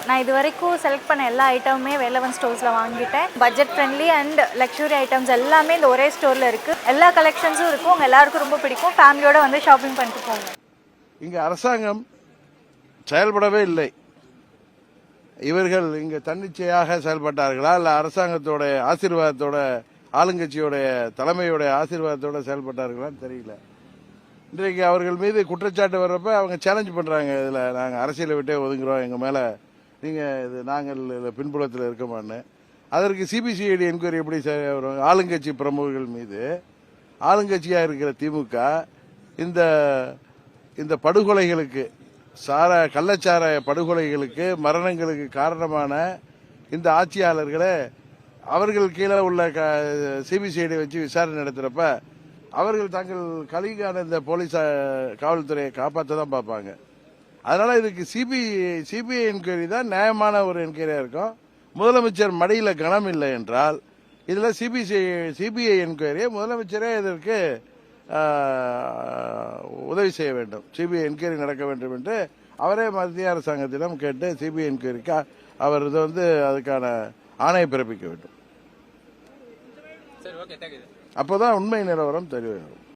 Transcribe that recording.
நான் இது வரைக்கும் செலக்ட் பண்ண எல்லா ஐட்டமுமே வேலவன் ஸ்டோர்ஸில் வாங்கிட்டேன். Budget friendly and luxury items எல்லாமே இந்த ஒரே ஸ்டோரில் இருக்குது எல்லா கலெக்ஷன்ஸும் இருக்கும். உங்கள் எல்லாருக்கும் ரொம்ப பிடிக்கும். ஃபேமிலியோட வந்து ஷாப்பிங் பண்ணிட்டு போங்க. இங்கே அரசாங்கம் செயல்படவே இல்லை. இவர்கள் இங்கே தன்னிச்சையாக செயல்பட்டார்களா? இல்லை அரசாங்கத்தோட ஆசீர்வாதத்தோட ஆளுங்கட்சியோடைய தலைமையோட ஆசீர்வாதத்தோட செயல்பட்டார்களான்னு தெரியல. இன்றைக்கு அவர்கள் மீது குற்றச்சாட்டு வர்றப்ப அவங்க சேலஞ்ச் பண்ணுறாங்க இதில் நாங்கள் அரசியலை விட்டே ஒதுங்குறோம். எங்கள் மேலே நீங்கள் இது நாங்கள் பின்புலத்தில் இருக்கமான்னு. அதற்கு சிபிசிஐடி என்கொயரி எப்படி வரும்? ஆளுங்கட்சி பிரமுகர்கள் மீது. ஆளுங்கட்சியாக இருக்கிற திமுக இந்த இந்த படுகொலைகளுக்கு சார கள்ளச்சாராய படுகொலைகளுக்கு மரணங்களுக்கு காரணமான இந்த ஆட்சியாளர்களை அவர்கள் கீழே உள்ள க சிபிசிஐடி வச்சு விசாரணை நடத்துகிறப்ப அவர்கள் தங்கள் கலிகான இந்த போலீஸ் காவல்துறையை காப்பாற்ற தான் பார்ப்பாங்க. அதனால இதுக்கு சிபி சிபிஐ என்கொயரி தான் நியாயமான ஒரு என்கொயரியா இருக்கும். முதலமைச்சர் மடியில கனம் இல்லை என்றால் இதுல சிபிசிஐ சிபிஐ என்கொயரியை முதலமைச்சரே இதற்கு உதவி செய்ய வேண்டும். சிபிஐ என்கொயரி நடக்க வேண்டும் என்று அவரே மத்திய அரசாங்கத்திடம் கேட்டு சிபிஐ என்கொயரிக்கு அவர் இதை வந்து அதுக்கான ஆணை பிறப்பிக்க வேண்டும். அப்போதான் உண்மை நிலவரம் தெரிய வரும்.